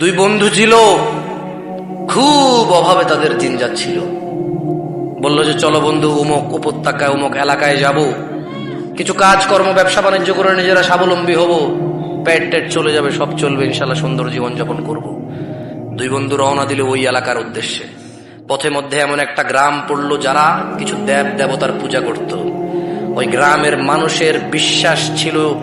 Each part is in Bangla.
দুই বন্ধু ছিল, খুব অভাবে তাদের দিন যাচ্ছিল। বলল যে, চলো বন্ধু, উমক উপত্যকায়, উমক এলাকায় যাব। কিছু কাজকর্ম, ব্যবসা বাণিজ্য করে নিজেরা স্বাবলম্বী হব। পেট টেট চলে যাবে, সব চলবে, ইনশাল্লাহ সুন্দর জীবনযাপন করব। দুই বন্ধু রওনা দিল ওই এলাকার উদ্দেশ্যে। পথে মধ্যে এমন একটা গ্রাম পড়ল যারা কিছু দেব দেবতার পূজা করত। ওই গ্রামের মানুষের বিশ্বাস ছিল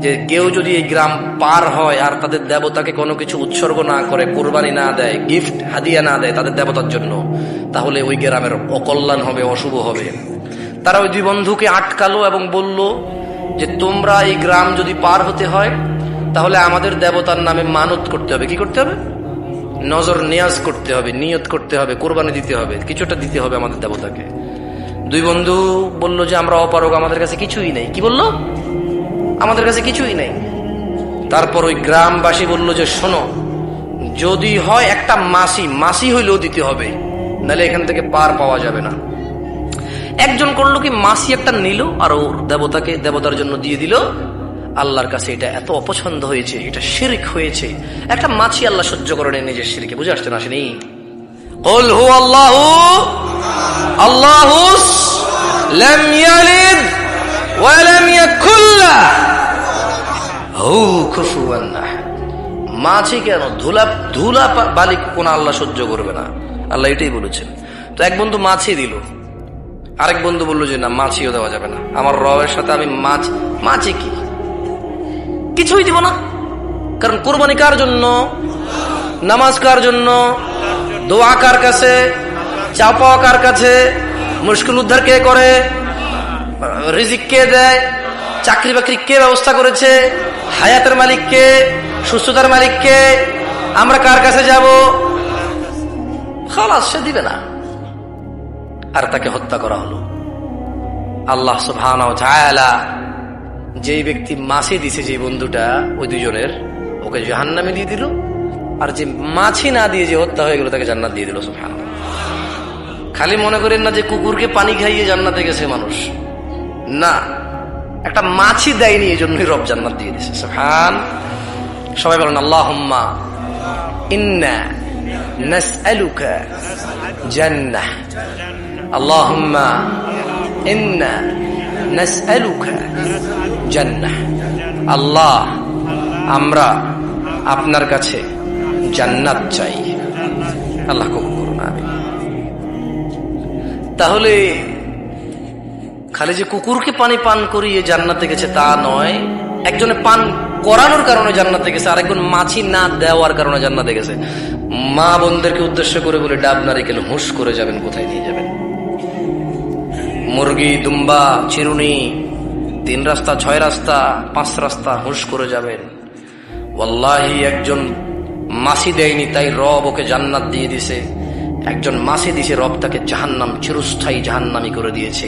যে কেউ যদি এই গ্রাম পার হয় আর তাদের দেবতাকে কোনো কিছু উৎসর্গ না করে, কোরবানি না দেয় গিফট হাদিয়া না দেয় তাদের দেবতার জন্য, তাহলে ওই গ্রামের অকল্যাণ হবে, অশুভ হবে। তারা ওই দুই বন্ধুকে আটকালো এবং বলল যে তোমরা এই গ্রাম যদি পার হতে হয়, তাহলে আমাদের দেবতার নামে মানত করতে হবে। কি করতে হবে? নজর নিয়াজ করতে হবে, নিয়ত করতে হবে, কোরবানি দিতে হবে, কিছুটা দিতে হবে আমাদের দেবতাকে। দুই বন্ধু বলল যে, আমরা অপারক আমাদের কাছে কিছুই নেই। কি বলল? আমাদের কাছে কিছুই নেই। তারপর ওই গ্রামবাসী বলল যে, শোনো, যদি হয় একটা মাসি মাসি হইলেও দিতে হবে, নাহলে এখান থেকে পার পাওয়া যাবে না। একজন করল কি, মাসি একটা নিল আর ওর দেবতাকে, দেবতার জন্য দিয়ে দিল। আল্লাহর কাছে এটা এত অপছন্দ হয়েছে, এটা শিরিক হয়েছে। একটা মাছি আল্লাহ সহ্য করেন নিজের শিরিকে, বুঝে আসছেন আসেনি? আল্লাহ আল্লাহ মাছি কেন? ধুলা ধুলা বালি কোন আল্লাহ সহ্য করবে না। আল্লাহ এটাই বলেছেন। তো এক বন্ধু মাছি দিল। আরেক বন্ধু বলল যে, না, মাছিও দেওয়া যাবে না। আমার রবের সাথে আমি মাছ, মাছি কি? কিছুই দিব না। কারণ কোরবানি কার জন্য? নামাজ কার জন্য? দোয়া কার কাছে? চাপা কার কাছে? মুশকিল উদ্ধার কে করে? রিজিক কে দেয়? চাকরি বাকরি কে ব্যবস্থা করেছে? হায়াতের মালিক কে? সুস্থতার মালিক কে? আমরা কার কাছে যাব? খালাস, সে দিবে না। আর তাকে হত্যা করা হলো। আল্লাহ তাআলা যেই ব্যক্তি মাছি দিছে যে বন্ধুটা, ওই দুজনের ওকে জাহান্নামে দিয়ে দিল। আর যে মাছি না দিয়ে যে হত্যা হয়ে গেল, তাকে জান্নাত দিয়ে দিল সুবহানাল্লাহ খালি মনে করেন না যে কুকুরকে পানি খাইয়ে জান্নাতে গেছে মানুষ। না। একটা মাছি দেয়নি এই জন্যই রব জান্নাত দিয়ে দিছে, সুবহান। সবাই বলেন জান্নাহ। আল্লাহ, আমরা আপনার কাছে জান্নাত চাই। আল্লাহ কবুল করুন, আমিন। তাহলে খালি যে কুকুরকে পানি পান করিয়ে জান্নাতে গেছে, তা নয়। একজনে পান করানোর কারণে জান্নাতে গেছে, আরেকজন মাছি না দেওয়ার কারণে জান্নাতে গেছে। মা বোনদেরকে উদ্দেশ্য করে বলে, ডাব নারিকেল হুঁশ করে যাবেন, কোথায় নিয়ে যাবেন? মুরগি, দুম্বা, চিরুনি, তিন রাস্তা, ছয় রাস্তা, পাঁচ রাস্তা হুঁশ করে যাবেন। ওয়াল্লাহি, একজন মাসি দেয়নি, তাই রব ওকে জান্নাত দিয়ে দিছে। একজন মাসি দিছে, রব তাকে জাহান্নাম, চিরস্থায়ী জাহান্নামি করে দিয়েছে।